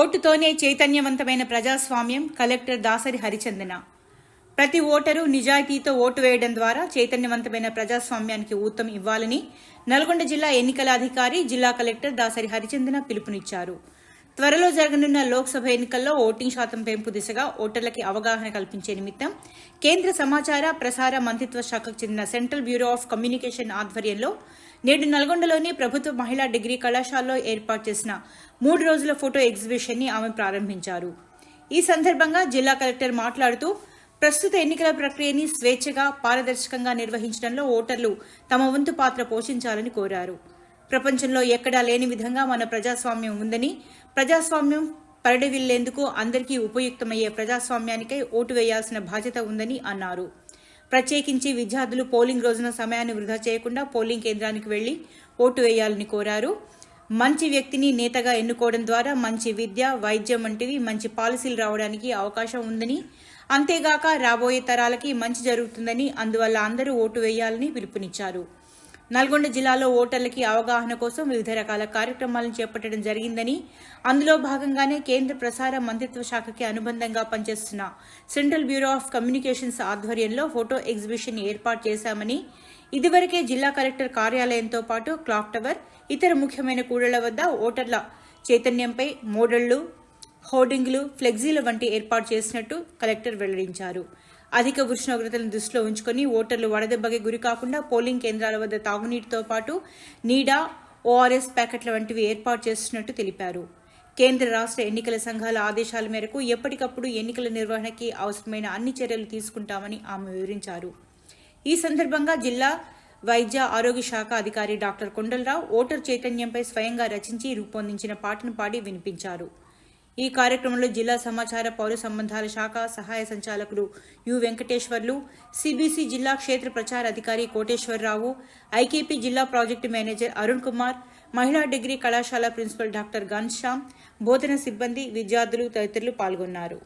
ఓటుతోనే చైతన్యవంతమైన ప్రజాస్వామ్యం కలెక్టర్ దాసరి హరిచందన. ప్రతి ఓటరు నిజాయితీతో ఓటు వేయడం ద్వారా చైతన్యవంతమైన ప్రజాస్వామ్యానికి ఊతం ఇవ్వాలని నల్గొండ జిల్లా ఎన్నికల అధికారి జిల్లా కలెక్టర్ దాసరి హరిచందన పిలుపునిచ్చారు. త్వరలో జరగనున్న లోక్సభ ఎన్నికల్లో ఓటింగ్ శాతం పెంపు దిశగా ఓటర్లకి అవగాహన కల్పించే నిమిత్తం కేంద్ర సమాచార ప్రసార మంత్రిత్వ శాఖకు చెందిన సెంట్రల్ బ్యూరో ఆఫ్ కమ్యూనికేషన్ ఆధ్వర్యంలో నేడు నల్గొండలోని ప్రభుత్వ మహిళా డిగ్రీ కళాశాలలో ఏర్పాటు చేసిన మూడు రోజుల ఫోటో ఎగ్జిబిషన్ని ఆమె ప్రారంభించారు. ఈ సందర్భంగా జిల్లా కలెక్టర్ మాట్లాడుతూ ప్రస్తుత ఎన్నికల ప్రక్రియని స్వేచ్ఛగా పారదర్శకంగా నిర్వహించడంలో ఓటర్లు తమ వంతు పాత్ర పోషించాలని కోరారు. ప్రపంచంలో ఎక్కడా లేని విధంగా మన ప్రజాస్వామ్యం ఉందని ప్రజాస్వామ్యం పరిడవిల్లేందుకు అందరికీ ఉపయుక్తమయ్యే ప్రజాస్వామ్యానికై ఓటు వేయాల్సిన బాధ్యత ఉందని అన్నారు. ప్రత్యేకించి విద్యార్థులు పోలింగ్ రోజున సమయాన్ని వృధా చేయకుండా పోలింగ్ కేంద్రానికి వెళ్ళి ఓటు వేయాలని కోరారు. మంచి వ్యక్తిని నేతగా ఎన్నుకోవడం ద్వారా మంచి విద్య వైద్యం వంటివి మంచి పాలసీలు రావడానికి అవకాశం ఉందని అంతేగాక రాబోయే తరాలకి మంచి జరుగుతుందని అందువల్ల అందరూ ఓటు వేయాలని పిలుపునిచ్చారు. నల్గొండ జిల్లాలో ఓటర్లకి అవగాహన కోసం వివిధ రకాల కార్యక్రమాలను చేపట్టడం జరిగిందని అందులో భాగంగానే కేంద్ర ప్రసార మంత్రిత్వ శాఖకి అనుబంధంగా పనిచేస్తున్న సెంట్రల్ బ్యూరో ఆఫ్ కమ్యూనికేషన్స్ ఆధ్వర్యంలో ఫోటో ఎగ్జిబిషన్ ఏర్పాటు చేశామని ఇదివరకే జిల్లా కలెక్టర్ కార్యాలయంతో పాటు క్లాక్ టవర్ ఇతర ముఖ్యమైన కూడళ్ళ వద్ద ఓటర్ల చైతన్యంపై మోడళ్ళు హోర్డింగ్లు ఫ్లెక్సీల వంటి ఏర్పాటు చేసినట్టు కలెక్టర్ వెల్లడించారు. అధిక ఉష్ణోగ్రతలను దృష్టిలో ఉంచుకొని ఓటర్లు వడదెబ్బకి గురి కాకుండా పోలింగ్ కేంద్రాల వద్ద తాగునీటితో పాటు నీడా ఓఆర్ఎస్ ప్యాకెట్ల వంటివి ఏర్పాటు చేస్తున్నట్టు తెలిపారు. కేంద్ర రాష్ట్ర ఎన్నికల సంఘాల ఆదేశాల మేరకు ఎప్పటికప్పుడు ఎన్నికల నిర్వహణకి అవసరమైన అన్ని చర్యలు తీసుకుంటామని ఆమె వివరించారు. ఈ సందర్భంగా జిల్లా వైద్య ఆరోగ్య శాఖ అధికారి డాక్టర్ కొండలరావు ఓటర్ చైతన్యంపై స్వయంగా రచించి రూపొందించిన పాటను పాడి వినిపించారు. ఈ కార్యక్రమంలో జిల్లా సమాచార పౌర సంబంధాల శాఖ సహాయ సంచాలకులు యు వెంకటేశ్వర్లు సిబిసి జిల్లా క్షేత్ర ప్రచార అధికారి కోటేశ్వరరావు ఐకేపీ జిల్లా ప్రాజెక్టు మేనేజర్ అరుణ్ కుమార్ మహిళా డిగ్రీ కళాశాల ప్రిన్సిపల్ డాక్టర్ ఘన్శ్యామ్ బోధన సిబ్బంది విద్యార్థులు తదితరులు పాల్గొన్నారు.